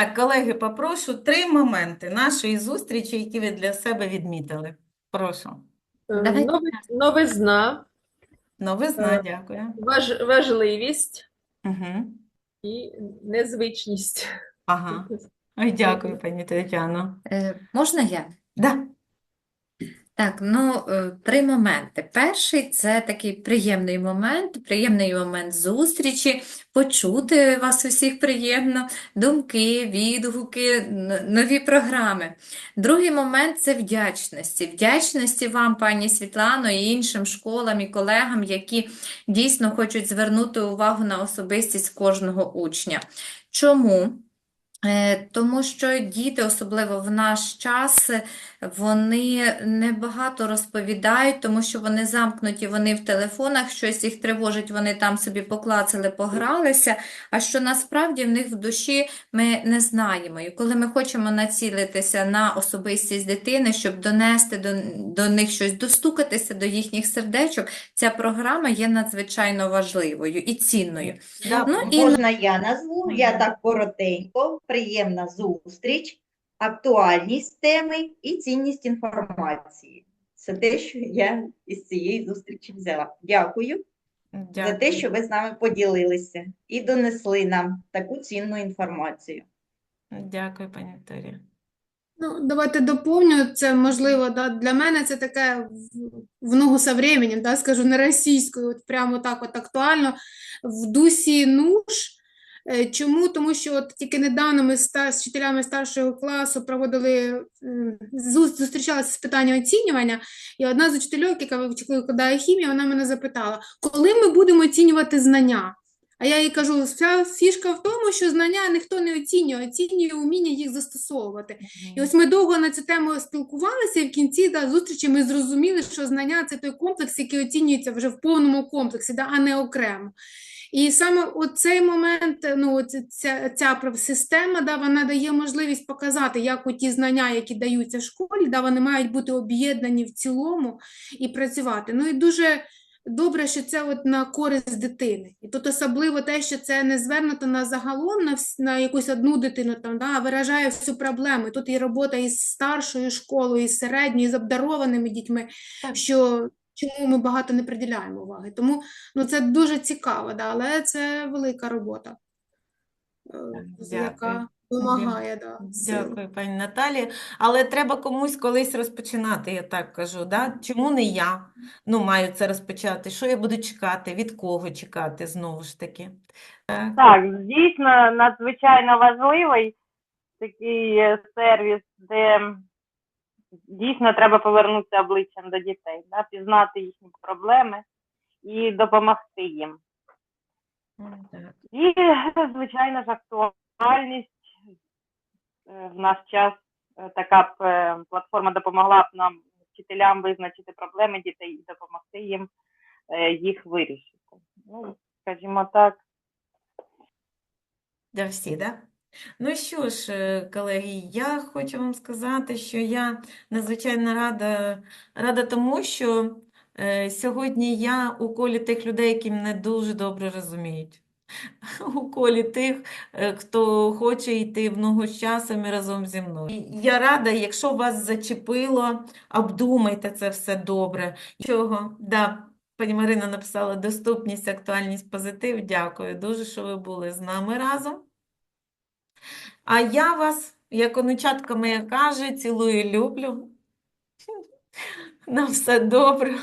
Так, колеги, попрошу три моменти нашої зустрічі, які ви для себе відмітили. Прошу. Е, Новизна, Новизна, Е, дякую. важ- важливість Угу. і незвичність. Ага. Ой, дякую, пані Тетяно. Е, Можна я? Да. Так, ну, е, три моменти. Перший це такий приємний момент, приємний момент зустрічі, почути вас усіх приємно, думки, відгуки, нові програми. Другий момент це вдячності. Вдячності вам, пані Світлано, і іншим школам і колегам, які дійсно хочуть звернути увагу на особистість кожного учня. Чому? Е, Тому що діти, особливо в наш час, вони небагато розповідають, тому що вони замкнуті, вони в телефонах, щось їх тривожить, вони там собі поклацали, погралися, а що насправді в них в душі ми не знаємо. І коли ми хочемо націлитися на особистість дитини, щоб донести до, до них щось, достукатися до їхніх сердечок, ця програма є надзвичайно важливою і цінною. Да, Ну, і Можна я назву? Я так коротенько, приємна зустріч, актуальність теми і цінність інформації. Це те, що я із цієї зустрічі взяла. Дякую за те, що ви з нами поділилися і донесли нам таку цінну інформацію. Дякую, пані Вікторія. Ну, давайте доповню. Це можливо, да, для мене це таке в, в ногу со временем, да, скажу не російською, от прямо так от актуально, в дусі нуж. Е, Чому? Тому що от тільки недавно ми з, вчителями старшого класу проводили, зустрічалися з питанням оцінювання, і одна з учительок, яка викладає хімію, вона мене запитала, коли ми будемо оцінювати знання? А я їй кажу, вся фішка в тому, що знання ніхто не оцінює, оцінює вміння їх застосовувати. І ось ми довго на цю тему спілкувалися, і в кінці да, зустрічі ми зрозуміли, що знання це той комплекс, який оцінюється вже в повному комплексі, да, а не окремо. І саме оцей момент, ну, ця, ця система, да, вона дає можливість показати, як ті знання, які даються в школі, да, вони мають бути об'єднані в цілому і працювати. Ну і дуже добре, що це от на користь дитини. І тут особливо те, що це не звернуто на загалом на, на якусь одну дитину, там, да, а виражає всю проблему. І Тут і робота із старшою школою, із середньою, з обдарованими дітьми, Так. що чому ми багато не приділяємо уваги. Тому ну, це дуже цікаво, да, але це велика робота, е, Дякую. яка вимагає да, сил. Дякую, пані Наталі. Але треба комусь колись розпочинати, я так кажу. Да? Чому не я ну, маю це розпочати? Що я буду чекати? Від кого чекати знову ж таки? Так. Так, дійсно надзвичайно важливий такий е, сервіс, де дійсно треба повернутися обличчям до дітей, да, пізнати їхні проблеми і допомогти їм. І, звичайно ж, актуальність е, в наш час е, така б е, платформа допомогла б нам вчителям визначити проблеми дітей і допомогти їм їх вирішити. Ну, скажімо так. Для всі, да? Ну що ж, колеги, я хочу вам сказати, що я надзвичайно рада, рада тому, що е, сьогодні я у колі тих людей, які мене дуже добре розуміють. У колі тих, е, хто хоче йти в ногу з часом і разом зі мною. Я рада, якщо вас зачепило, обдумайте це все добре. Чого? Да, пані Марина написала доступність, актуальність, позитив. Дякую дуже, що ви були з нами разом. А я вас, як онучатка моя каже, цілую, люблю. На все добре.